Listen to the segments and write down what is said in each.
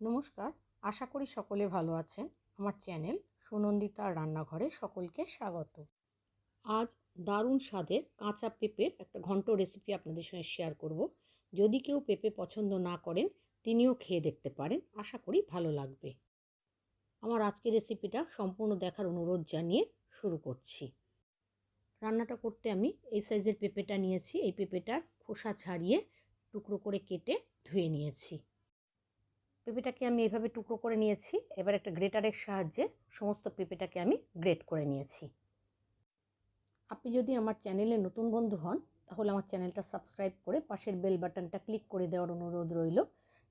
নমস্কার, আশা করি সকলে ভালো আছেন। আমার চ্যানেল সুনন্দিতার রান্নাঘরে সকলকে স্বাগত। আজ দারুণ স্বাদের কাঁচা পেঁপের একটা ঘন্ট রেসিপি আপনাদের সঙ্গে শেয়ার করব। যদি কেউ পেঁপে পছন্দ না করেন, তিনিও খেয়ে দেখতে পারেন। আশা করি ভালো লাগবে। আমার আজকের রেসিপিটা সম্পূর্ণ দেখার অনুরোধ জানিয়ে শুরু করছি। রান্নাটা করতে আমি এই সাইজের পেঁপেটা নিয়েছি। এই পেঁপেটার খোসা ছাড়িয়ে টুকরো করে কেটে ধুয়ে নিয়েছি। পেঁপেটাকে আমি এভাবে টুকরো করে নিয়েছি। এবার একটা গ্রেটারের সাহায্যে সমস্ত পেঁপেটাকে আমি গ্রেট করে নিয়েছি। আপনি যদি আমার চ্যানেলে নতুন বন্ধু হন, তাহলে আমার চ্যানেলটা সাবস্ক্রাইব করে পাশের বেল বাটনটা ক্লিক করে দেওয়ার অনুরোধ রইল,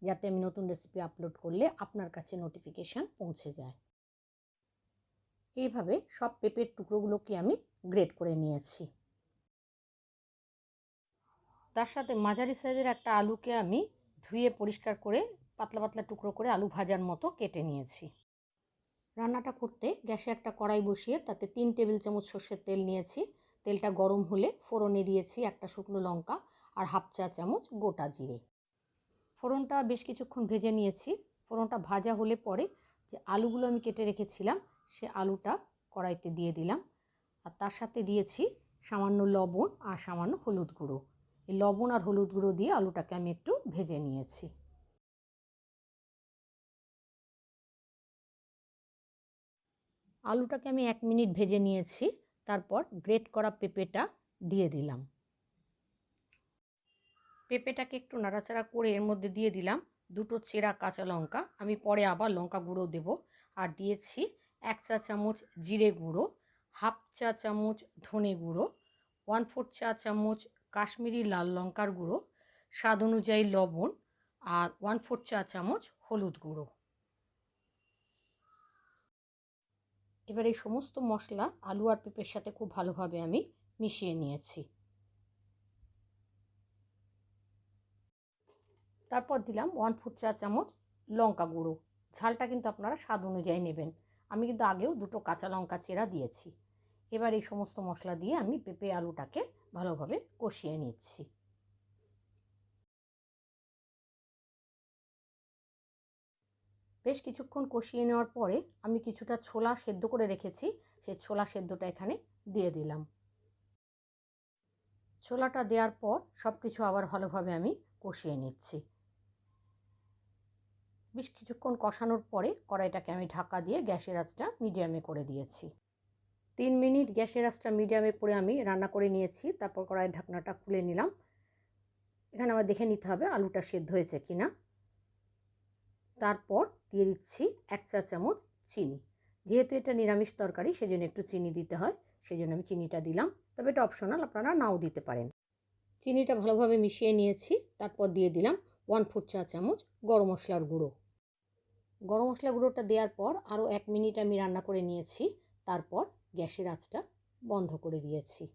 যাতে আমি নতুন রেসিপি আপলোড করলে আপনার কাছে নোটিফিকেশান পৌঁছে যায়। এইভাবে সব পেঁপের টুকরোগুলোকে আমি গ্রেট করে নিয়েছি। তার সাথে মাঝারি সাইজের একটা আলুকে আমি ধুয়ে পরিষ্কার করে পাতলা পাতলা টুকরো করে আলু ভাজার মতো কেটে নিয়েছি। রান্নাটা করতে গ্যাসে একটা কড়াই বসিয়ে তাতে তিন টেবিল চামচ সর্ষের তেল নিয়েছি। তেলটা গরম হলে ফোড়নে দিয়েছি একটা শুকনো লঙ্কা আর হাফ চা চামচ গোটা জিরে। ফোড়নটা বেশ কিছুক্ষণ ভেজে নিয়েছি। ফোড়নটা ভাজা হলে পরে যে আলুগুলো আমি কেটে রেখেছিলাম, সে আলুটা কড়াইতে দিয়ে দিলাম। আর তার সাথে দিয়েছি সামান্য লবণ আর সামান্য হলুদ গুঁড়ো। এই লবণ আর হলুদ গুঁড়ো দিয়ে আলুটাকে আমি একটু ভেজে নিয়েছি। আলুটাকে আমি এক মিনিট ভেজে নিয়েছি, তারপর গ্রেট করা পেঁপেটা দিয়ে দিলাম। পেঁপেটাকে একটু নাড়াচাড়া করে এর মধ্যে দিয়ে দিলাম দুটো চেরা কাঁচা লঙ্কা। আমি পরে আবার লঙ্কা গুঁড়ো দেব। আর দিয়েছি এক চা চামচ জিরে গুঁড়ো, হাফ চা চামচ ধনে গুঁড়ো ওয়ান ফোর চা চামচ কাশ্মীরি লাল লঙ্কার গুঁড়ো, স্বাদ অনুযায়ী লবণ, আর ওয়ান ফোর চা চামচ হলুদ গুঁড়ো। এবার এই সমস্ত মশলা আলু আর পেঁপের সাথে খুব ভালোভাবে আমি মিশিয়ে নিয়েছি। তারপর দিলাম ওয়ান ফোর চা চামচ লঙ্কা গুঁড়ো। ঝালটা কিন্তু আপনারা স্বাদ অনুযায়ী নেবেন। আমি কিন্তু আগেও দুটো কাঁচা লঙ্কা চেরা দিয়েছি। এবার এই সমস্ত মশলা দিয়ে আমি পেঁপে আলুটাকে ভালোভাবে কষিয়ে নিচ্ছি। বেশ কিছুক্ষণ কষিয়ে নেওয়ার পরে আমি কিছুটা ছোলা সেদ্ধ করে রেখেছি। সেই ছোলা সেদ্ধটা এখানে দিয়ে দিলাম। ছোলাটা দেওয়ার পর সব কিছু আবার ভালোভাবে আমি কষিয়ে নিচ্ছি। বেশ কিছুক্ষণ কষানোর পরে কড়াইটাকে আমি ঢাকা দিয়ে গ্যাসের আঁচটা মিডিয়ামে করে দিয়েছি। তিন মিনিট গ্যাসের আঁচটা মিডিয়ামে করে আমি রান্না করে নিয়েছি। তারপর কড়াইয়ের ঢাকনাটা খুলে নিলাম। এখানে আমার দেখে নিতে হবে আলুটা সেদ্ধ হয়েছে কি না তারপর দিয়ে দিচ্ছি এক চা চামচ চিনি। যেহেতু এটা নিরামিষ তরকারি, সেজন্য একটু চিনি দিতে হয় সেই জন্য আমি চিনিটা দিলাম। তবে এটা অপশনাল আপনারা নাও দিতে পারেন। চিনিটা ভালোভাবে মিশিয়ে নিয়েছি, তারপর দিয়ে দিলাম ওয়ান ফোর চা চামচ গরম মশলার গুঁড়ো। গরম মশলা গুঁড়োটা দেওয়ার পর আরও এক মিনিট আমি রান্না করে নিয়েছি, তারপর গ্যাসের আঁচটা বন্ধ করে দিয়েছি।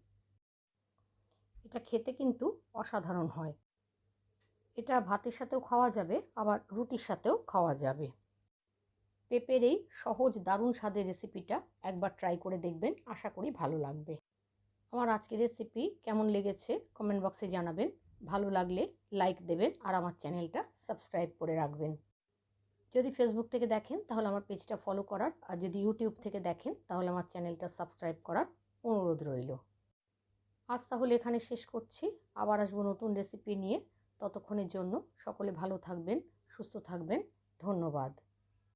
এটা খেতে কিন্তু অসাধারণ হয়। এটা ভাতের সাথেও খাওয়া যাবে, আবার রুটির সাথেও খাওয়া যাবে। পেঁপের এই সহজ দারুণ স্বাদের রেসিপিটা একবার ট্রাই করে দেখবেন, আশা করি ভালো লাগবে। আমার আজকের রেসিপি কেমন লেগেছে কমেন্ট বক্সে জানাবেন। ভালো লাগলে লাইক দেবেন আর আমার চ্যানেলটা সাবস্ক্রাইব করে রাখবেন। যদি ফেসবুক থেকে দেখেন তাহলে আমার পেজটা ফলো করার, আর যদি ইউটিউব থেকে দেখেন তাহলে আমার চ্যানেলটা সাবস্ক্রাইব করার অনুরোধ রইল। আজ তাহলে এখানে শেষ করছি। আবার আসব নতুন রেসিপি নিয়ে। ততক্ষণের জন্য সকলে ভালো থাকবেন, সুস্থ থাকবেন। ধন্যবাদ।